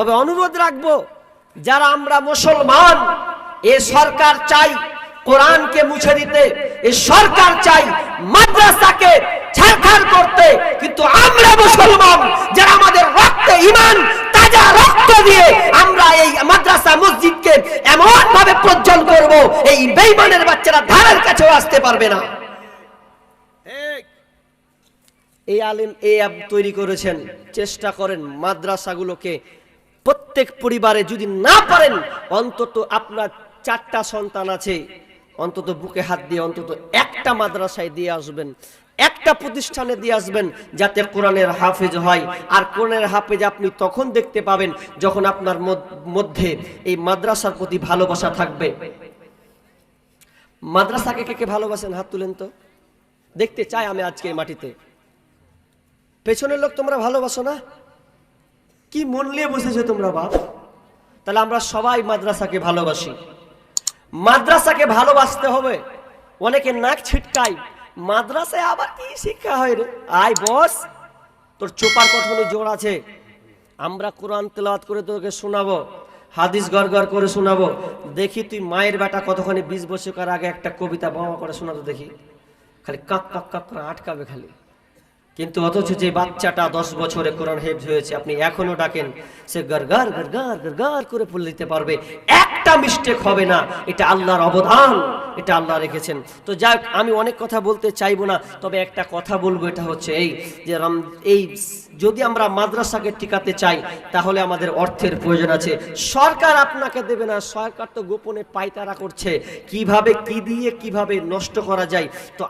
তবে অনুরোধ রাখব যারা আমরা মুসলমান এ সরকার চাই কোরআনকে মুছে দিতে এ সরকার চাই মাদ্রাসাকে ছাড়খাড় করতে কিন্তু আমরা মুসলমান যারা আমাদের রক্তে ইমান তাজা রক্ত দিয়ে আমরা এই মাদ্রাসা মসজিদকে এমন ভাবে প্রজ্বল করব এই বেইমানের বাচ্চারা ধারের কাছেও আসতে পারবে না। এই আলিম এই অ্যাপ তৈরি করেছেন চেষ্টা করেন মাদ্রাসাগুলোকে প্রত্যেক পরিবারে যদি না পারেন, অন্তত আপনার চারটা সন্তান আছে, অন্তত বুকে হাত দিয়ে, অন্তত একটা মাদ্রাসায় দিয়ে আসবেন, একটা প্রতিষ্ঠানে দিয়ে আসবেন, যাতে কোরআনের হাফেজ হয়। আর কোরআনের হাফেজ আপনি তখন দেখতে পাবেন যখন আপনার মধ্যে এই মাদ্রাসার প্রতি ভালোবাসা থাকবে। মাদ্রাসাকে কে কে ভালোবাসেন? হাত তুলেন তো। দেখতে চাই আমি আজকে মাটিতে। পেছনের লোক তোমরা ভালোবাসো না? কি মন নিয়ে বসেছো তোমরা বাপ? তাহলে আমরা সবাই মাদ্রাসাকে ভালোবাসি। মাদ্রাসাকে ভালোবাসতে হবে। অনেকে নাক ছিটকাই মাদ্রাসায় আবার কি শিক্ষা হয় রে? আয় বস, তোর চোপার কতগুলো জোর আছে। আমরা কোরআন তেলাওয়াত করে তোকে শোনাবো, হাদিস গড় করে শোনাবো। দেখি তুই মায়ের বেটা কতখানি বিশ বছর আগে একটা কবিতা বাবা করে শোনাতো দেখি। খালি কাক কাক কাক করে আটকাবে খালি। কিন্তু অথচ যে বাচ্চাটা দশ বছরে কোরআন হেফজ হয়েছে, আপনি এখনও ডাকেন, সে গরগার গরগার গরগার করে পড়ে দিতে পারবে। একটা মিস্টেক হবে না, এটা আল্লাহর অবদান, এটা আল্লাহ রেখেছেন। তো যাক আমি অনেক কথা বলতে চাইব না, তবে একটা কথা বলব, এটা হচ্ছে এই যে এই যদি আমরা মাদ্রাসাকে টিকাতে চাই, তাহলে আমাদের অর্থের প্রয়োজন আছে। সরকার আপনাকে দেবে না, সরকার তো গোপনে পাইতারা করছে। কীভাবে, কি দিয়ে, কীভাবে নষ্ট করা যায়? তো